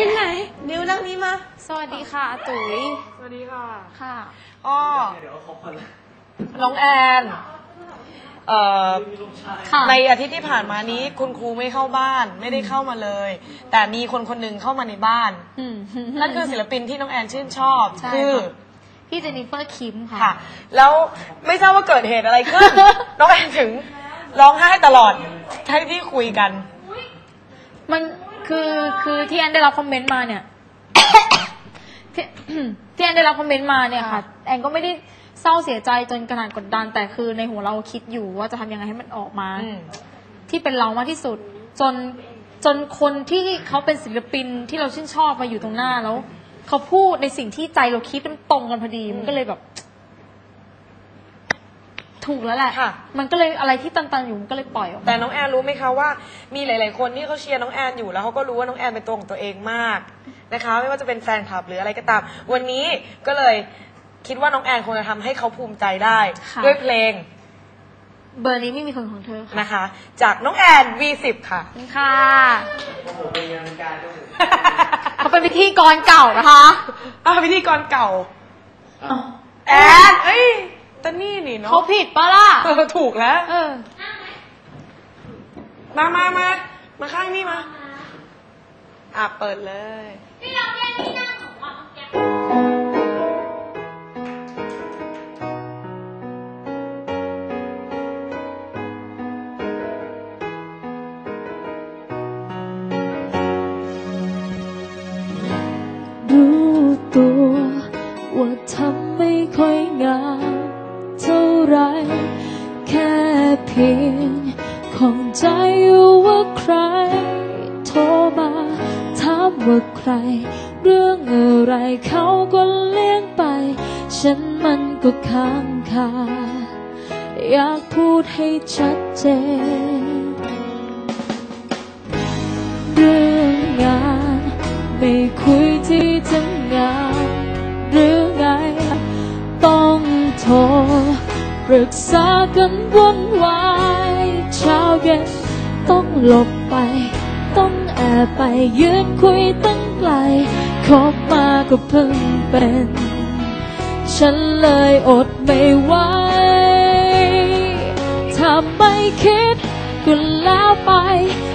ยังไงนิวนั่งนี้มา สวัสดีค่ะอาตุ๋ย สวัสดีค่ะ ค่ะ อ้อ น้องแอน เอ่อ ค่ะ ในอาทิตย์ที่ผ่านมานี้คุณครูไม่เข้าบ้าน ไม่ได้เข้ามาเลย แต่มีคนคนหนึ่งเข้ามาในบ้าน อืม นั่นคือศิลปินที่น้องแอนชื่นชอบ ใช่คือค่ะพี่เจนนิเฟอร์คิมค่ะ ค่ะ แล้วไม่ทราบว่าเกิดเหตุอะไรขึ้น น้องแอนถึงร้องไห้ตลอดให้ที่คุยกัน มัน คือคือที่แอนได้รับคอมเมนต์มาเนี่ย ที่ที่แอนได้รับคอมเมนต์มาเนี่ยค่ะ แอนก็ไม่ได้เศร้าเสียใจจนขนาดกดดัน แต่คือในหัวเราคิดอยู่ว่าจะทำยังไงให้มันออกมา อืม ที่เป็นเรามากที่สุด จนจนคนที่เขาเป็นศิลปินที่เราชื่นชอบมาอยู่ตรงหน้าแล้ว เขาพูดในสิ่งที่ใจเราคิดมันตรงกันพอดีมันก็เลยแบบ ถูกแล้วแหละ ค่ะ มันก็เลยอะไรที่ตันๆอยู่มันก็เลยปล่อยออกมาแต่น้องแอนรู้ไหมคะว่ามีหลาย ๆ คนที่เขาเชียร์น้องแอนอยู่แล้วเขาก็รู้ว่าน้องแอนเป็นตัวของตัวเองมากนะคะ ไม่ว่าจะเป็นแฟนคลับหรืออะไรก็ตาม วันนี้ก็เลยคิดว่าน้องแอนคงจะทำให้เขาภูมิใจได้ค่ะด้วยเพลงเบอร์นี้ไม่มีคนของเธอค่ะนะคะ จากน้องแอน V10 ค่ะ ขอบคุณค่ะเขาเป็นพิธีกรเก่านะคะ อ้าวพิธีกรเก่าอ้าวแอน เอ้ย ตานี่นี่เนาะเขาผิดปะล่ะ เออถูกแล้ว เออ มามามา มาข้างนี่มา อะ เปิดเลย ร เรื่องอะไรเขาก็เลี่ยงไป ฉันมันก็ค้างคา อยากพูดให้ชัดเจน เรื่องงานไม่คุยที่ทำงานหรือไง ต้องโทรปรึกษากันวุ่นวายเช้าเย็นต้องหลบไป ต้องแอบไปยืนคุยตั้งไกลคบมาก็เพิ่งเป็น ฉันเลยอดไม่ไหวถ้าไม่คิดก็แล้วไป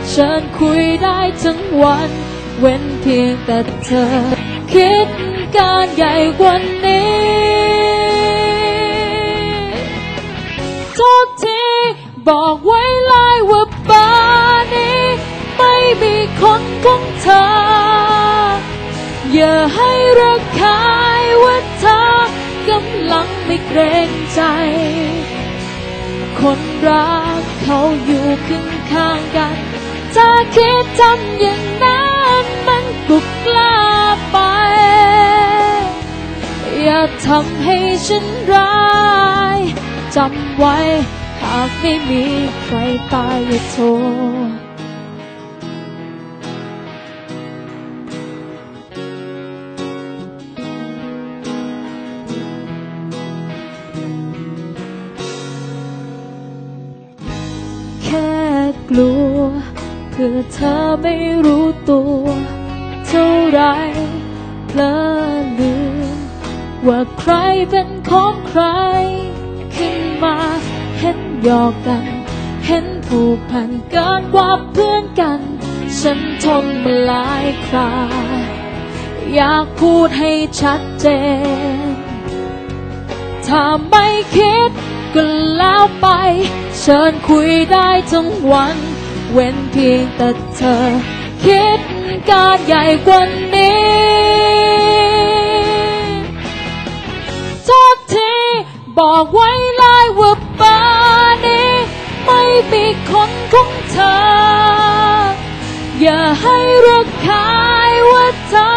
เชิญคุยได้ทั้งวัน เว้นเพียงแต่เธอ คิดการใหญ่กว่านี้ทุกทีบอกไว้เลยว่า เรงใจ คนรักเขาอยู่ข้างข้างกันถ้าคิดทำอย่างนั้นมันก็กล้าไป อย่าทำให้ฉันร้ายจำไว้หากไม่มีใครตายอย่าโทร เพื่อเธอไม่รู้ตัวเท่าไรเพลอลืมว่าใครเป็นของใคร ขึ้นมาเห็นหยอกกัน เห็นผูกพันเกินกว่าเพื่อนกัน ฉันทนมาหลายคราอยากพูดให้ชัดเจน ถ้าไม่คิดก็แล้วไป เชิญคุยได้ทั้งวัน เว้นเพียงแต่เธอ คิดการใหญ่กว่านี้ทุกทีบอกไว้เลยว่าบ้านนี้ไม่มีคนของเธอ อย่าให้ระคายว่าเธอ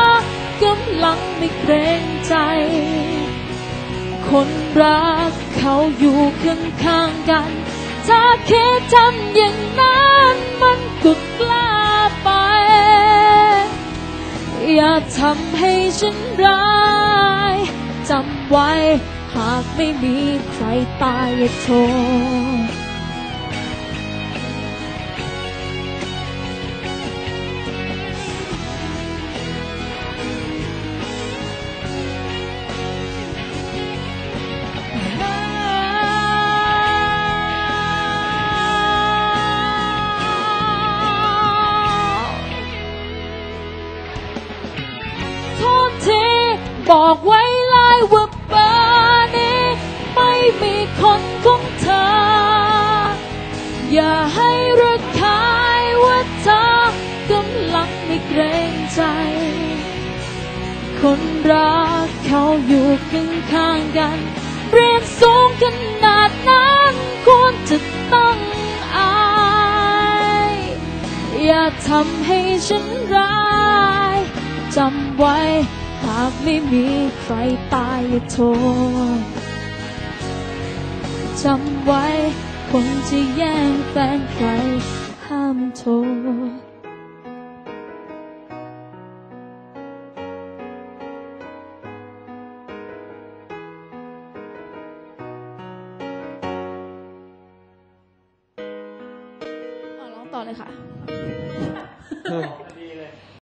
กำลังไม่เกรงใจ คนรักเขาอยู่ข้างๆกัน ถ้าคิดทำอย่างนั้น ก็กล้าไป อย่าทำให้ฉันร้ายจำไว้หากไม่มีใครตายอย่าโทร บอกไว้ลายว่าเบอร์นี้ไม่มีคนของเธอ อย่าให้ระคายว่าเธอกำลังไม่เกรงใจ คนรักเขาอยู่ข้างข้างๆกันเรียนสูงขนาดนั้นควรจะต้องอายอย่าทำให้ฉันร้ายจำไว้ หากไม่มีใครตายอย่าโทษจำไว้คนจะแย่งแฟนใครห้ามโทษอะร้องต่อเลยค่ะ